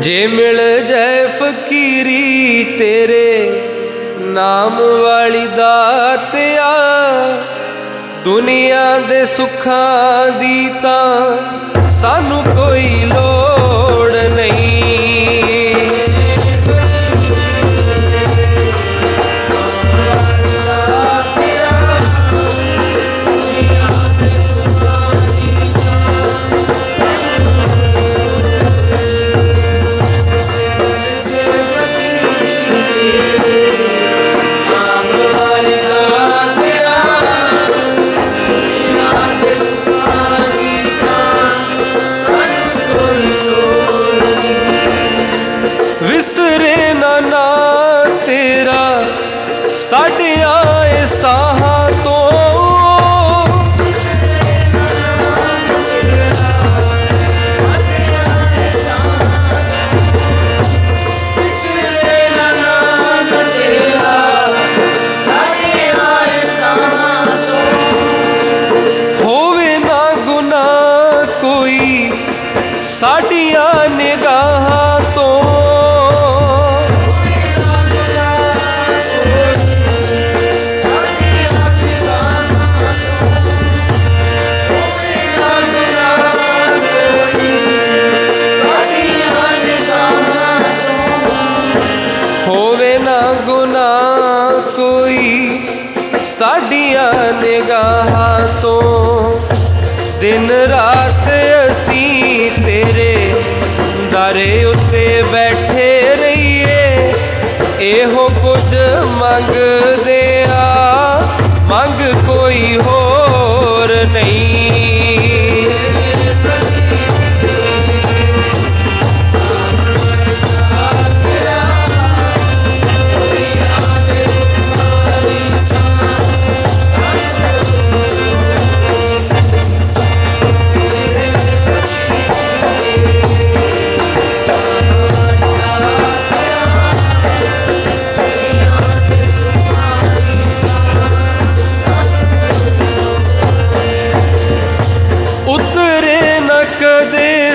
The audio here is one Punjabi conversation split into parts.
ਜੇ ਮਿਲ ਜਾਏ ਫਕੀਰੀ ਤੇਰੇ ਨਾਮ ਵਾਲੀ ਦਾਤਿਆ ਦੁਨੀਆ ਦੇ ਸੁੱਖਾਂ ਦੀ ਤਾਂ ਸਾਨੂੰ ਕੋਈ ਲੋੜ ਸਾਡੀਆਂ ਨਿਗਾਹਾਂ ਤੋਂ। ਹੋਵੇ ਨਾ ਗੁਨਾਹ ਕੋਈ ਸਾਡੀਆਂ ਨਿਗਾਹਾਂ ਤੋਂ। ਦਿਨ ਰਾਤ ਅਸੀਂ ਦਰੇ ਉੱਤੇ ਬੈਠੇ ਰਹੀਏ ਇਹੋ ਕੁਝ ਮੰਗਦੇ ਆ। ਮੰਗ ਕੋਈ ਹੋਰ ਨਹੀਂ।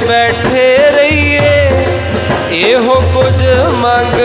ਬੈਠੇ ਰਹੀਏ ਇਹੋ ਕੁਝ ਮੰਗ